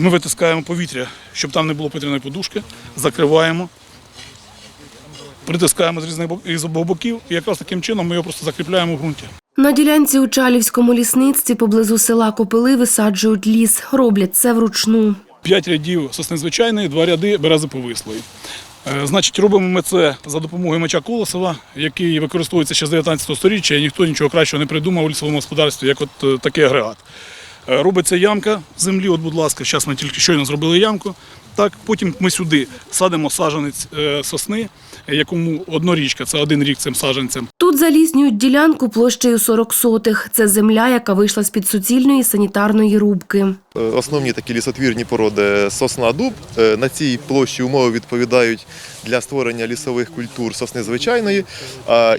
Ми витискаємо повітря, щоб там не було повітряної подушки, закриваємо, притискаємо з різних із обох боків, і якраз таким чином ми його просто закріпляємо в ґрунті. На ділянці у Чалівському лісництві поблизу села Копили висаджують ліс. Роблять це вручну. П'ять рядів сосни звичайної, два ряди берези повислої. Е, Значить, робимо ми це за допомогою меча Колосова, який використовується ще з 19 століття, і ніхто нічого кращого не придумав у лісовому господарстві, як от е, такий агрегат. Е, Робиться ямка землі, от, будь ласка, зараз ми тільки щойно зробили ямку. Так, потім ми сюди садимо саджанець е, сосни, якому однорічка, це один рік цим саджанцем. Тут залізнюють ділянку площею 40 сотих. Це земля, яка вийшла з під суцільної санітарної рубки. Е, Основні такі лісотвірні породи сосна дуб. На цій площі умови відповідають для створення лісових культур сосни звичайної.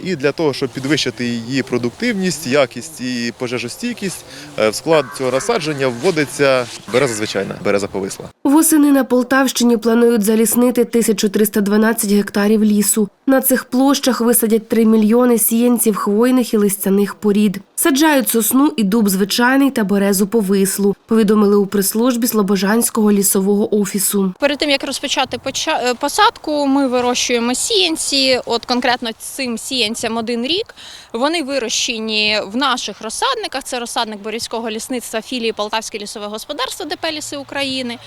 І для того, щоб підвищити її продуктивність, якість і пожежостійкість, е, в склад цього насадження вводиться береза звичайна, береза повисла. Восени на Полтавщині планують заліснити 1312 гектарів лісу. На цих площах висадять 3 мільйони сіянців хвойних і листяних порід. Саджають сосну і дуб звичайний та березу повислу, повідомили у прес-службі Слобожанського лісового офісу. Перед тим як розпочати е, посадку, ми вирощуємо сіянці. От конкретно цим сіянцям один рік. Вони вирощені в наших розсадниках. Це розсадник Борівського лісництва філії Полтавське лісове господарство ДП Ліси України.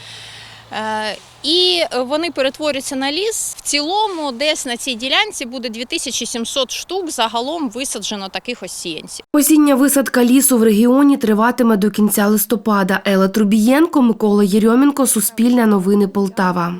Е, І вони перетворюються на ліс. В цілому, десь на цій ділянці буде 2700 штук. Загалом висаджено таких осінців. Осіння висадка лісу в регіоні триватиме до кінця листопада. Ела Трубієнко, Микола Єрьомінко, Суспільне новини Полтава.